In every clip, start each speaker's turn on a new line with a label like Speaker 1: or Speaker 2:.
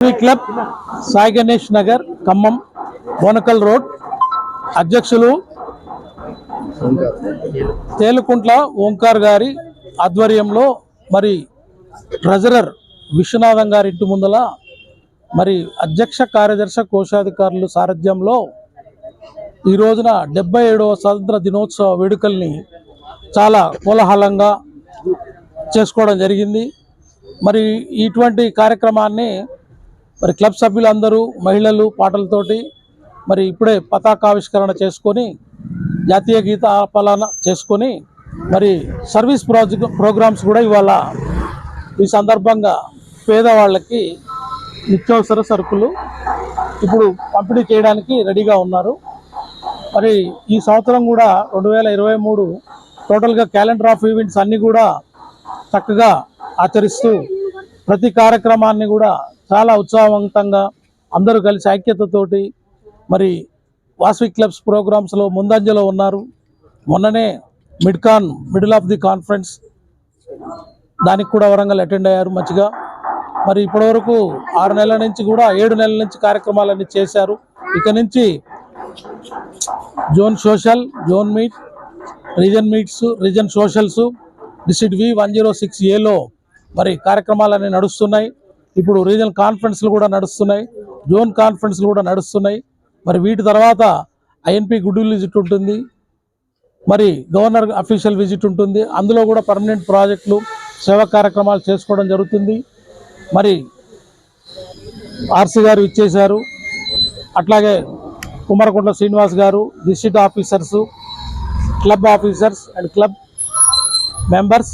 Speaker 1: Club Sai Ganesh Nagar Khammam Bonakal road అధ్యక్షులు తేలుకుంట్ల ఓంకార్ గారి ఆధ్వర్యంలో మరి ట్రెజరర్ విశ్వనాథం గారి ఇంటి ముందల మరి అధ్యక్ష కార్యదర్శి కోశాధికారులు సారథ్యంలో ఈ రోజున డెబ్బై ఏడవ స్వాతంత్ర దినోత్సవ వేడుకల్ని చాలా కోలాహలంగా చేసుకోవడం జరిగింది. మరి ఇటువంటి కార్యక్రమాన్ని మరి క్లబ్ సభ్యులందరూ మహిళలు పాటలతోటి మరి ఇప్పుడే పతాకావిష్కరణ చేసుకొని జాతీయ గీత ఆపలన చేసుకొని మరి సర్వీస్ ప్రాజెక్ట్ ప్రోగ్రామ్స్ కూడా ఇవాళ ఈ సందర్భంగా పేదవాళ్ళకి నిత్యావసర సరుకులు ఇప్పుడు పంపిణీ చేయడానికి రెడీగా ఉన్నారు. మరి ఈ సంవత్సరం కూడా రెండు వేల ఇరవై మూడు టోటల్గా క్యాలెండర్ ఆఫ్ ఈవెంట్స్ అన్నీ కూడా చక్కగా ఆచరిస్తూ ప్రతి కార్యక్రమాన్ని కూడా చాలా ఉత్సాహవంతంగా అందరూ కలిసి ఐక్యతతోటి మరి వాసవి క్లబ్స్ ప్రోగ్రామ్స్లో ముందంజలో ఉన్నారు. మొన్ననే midcon middle of the conference దానికి కూడా వరంగల్ అటెండ్ అయ్యారు మంచిగా. మరి ఇప్పటివరకు ఆరు నెలల నుంచి కూడా ఏడు నెలల నుంచి కార్యక్రమాలన్నీ చేశారు. ఇక నుంచి zone social zone meet region meets region socials district V one zero six ఏలో మరి కార్యక్రమాలన్నీ నడుస్తున్నాయి. ఇప్పుడు రీజనల్ కాన్ఫరెన్స్లు కూడా నడుస్తున్నాయి జోన్ కాన్ఫరెన్స్లు కూడా నడుస్తున్నాయి. మరి వీటి తర్వాత ఐఎన్పి గుడ్ విజిట్ ఉంటుంది మరి గవర్నర్ అఫీషియల్ విజిట్ ఉంటుంది. అందులో కూడా పర్మనెంట్ ప్రాజెక్టులు సేవా కార్యక్రమాలు చేసుకోవడం జరుగుతుంది. మరి ఆర్సీ గారు ఇచ్చేశారు. అట్లాగే Kumarakuntla Srinivas garu district officers club officers and club members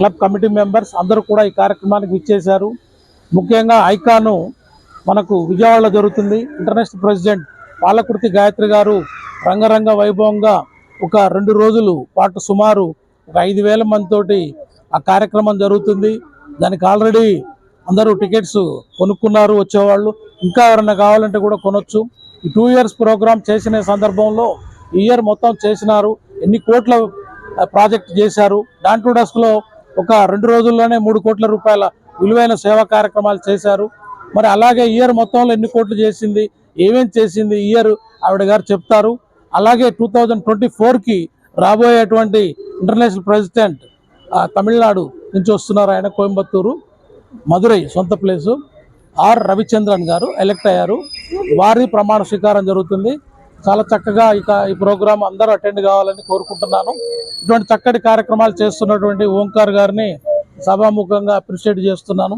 Speaker 1: club committee members అందరూ కూడా ఈ కార్యక్రమానికి ఇచ్చేశారు ముఖ్యంగా ఐకాను మనకు విజయవాడలో జరుగుతుంది. ఇంటర్నేషనల్ ప్రెసిడెంట్ పాలకుర్తి గాయత్రి గారు రంగరంగ వైభవంగా ఒక రెండు రోజులు పాటు సుమారు ఒక ఐదు వేల మందితోటి ఆ కార్యక్రమం జరుగుతుంది. దానికి ఆల్రెడీ అందరూ టికెట్స్ కొనుక్కున్నారు వచ్చేవాళ్ళు. ఇంకా ఎవరైనా కావాలంటే కూడా కొనొచ్చు. ఈ టూ ఇయర్స్ ప్రోగ్రామ్ చేసిన సందర్భంలో ఈ ఇయర్ మొత్తం చేసినారు. ఎన్ని కోట్ల ప్రాజెక్ట్ చేశారు. దాంట్లో డస్క్లో ఒక రెండు రోజుల్లోనే మూడు కోట్ల రూపాయల విలువైన సేవా కార్యక్రమాలు చేశారు. మరి అలాగే ఇయర్ మొత్తంలో ఎన్ని కోట్లు చేసింది ఏమేం చేసింది ఇయర్ ఆవిడ గారు చెప్తారు. అలాగే టూ థౌజండ్ ట్వంటీ ఫోర్కి రాబోయేటువంటి ఇంటర్నేషనల్ ప్రెసిడెంట్ తమిళనాడు నుంచి వస్తున్నారు ఆయన కోయంబత్తూరు మధురై సొంత ప్లేసు. ఆర్ రవిచంద్రన్ గారు ఎలక్ట్ అయ్యారు. వారి ప్రమాణ స్వీకారం జరుగుతుంది. చాలా చక్కగా ఇక ఈ ప్రోగ్రాం అందరూ అటెండ్ కావాలని కోరుకుంటున్నాను. ఇటువంటి చక్కటి కార్యక్రమాలు చేస్తున్నటువంటి ఓంకార్ గారిని సభాముఖంగా అప్రిషియేట్ చేస్తున్నాను.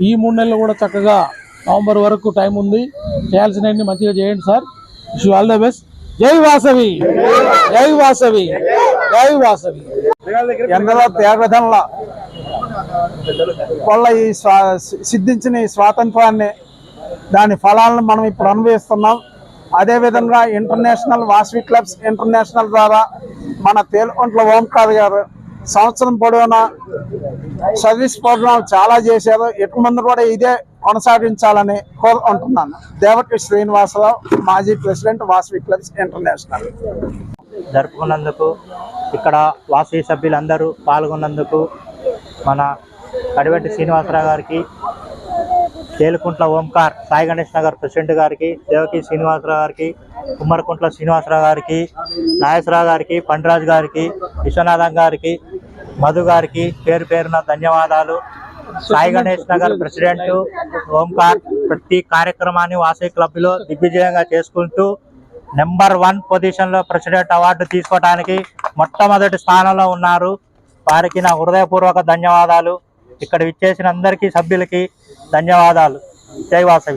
Speaker 1: ఈ మూడు నెలలు కూడా చక్కగా నవంబర్ వరకు టైం ఉంది. చేయాల్సినవన్నీ మంచిగా చేయండి sir. Wish all the best. జై వాసవి! జై వాసవి! జై వాసవి!
Speaker 2: ఎందరో తేగదల్ల వల్ల ఈ స్వా- సిద్ధించిన ఈ స్వాతంత్రాన్ని దాని ఫలాలను మనం ఇప్పుడు అనుభవిస్తున్నాం. అదేవిధంగా ఇంటర్నేషనల్ వాసవి క్లబ్స్ ఇంటర్నేషనల్ ద్వారా మన తేలుకొంట్ల ఓంకార్ గారు సంవత్సరం పొడవునా సర్వీస్ ప్రోగ్రాం చాలా చేశారు. ఎక్కువ మంది కూడా ఇదే కొనసాగించాలని కోరుకుంటున్నాను. దేవటి శ్రీనివాసరావు మాజీ ప్రెసిడెంట్ వాసవి క్లబ్స్ ఇంటర్నేషనల్.
Speaker 3: జరుపుకున్నందుకు ఇక్కడ వాసవి సభ్యులందరూ పాల్గొన్నందుకు మన కడివెట్టి శ్రీనివాసరావు గారికి తేలుకుంట్ల ఓంకార్ సాయి గణేష్ నగర్ ప్రెసిడెంట్ గారికి దేవకి శ్రీనివాసరావు గారికి కుమ్మరకుంట్ల శ్రీనివాసరావు గారికి నాగేశ్వరరావు గారికి పండరాజు గారికి విశ్వనాథం గారికి మధు గారికి పేరు పేరున ధన్యవాదాలు. సాయి గణేష్ నగర్ ప్రెసిడెంట్ ఓంకార్ ప్రతి కార్యక్రమాన్ని వాసవి క్లబ్లో దిగ్విజయంగా చేసుకుంటూ నెంబర్ వన్ పొజిషన్లో ప్రెసిడెంట్ అవార్డు తీసుకోవడానికి మొట్టమొదటి స్థానంలో ఉన్నారు. వారికి నా హృదయపూర్వక ధన్యవాదాలు. ఇక్కడ విచ్చేసిన అందరికీ సభ్యులకి ధన్యవాదాలు. జై వాసవి.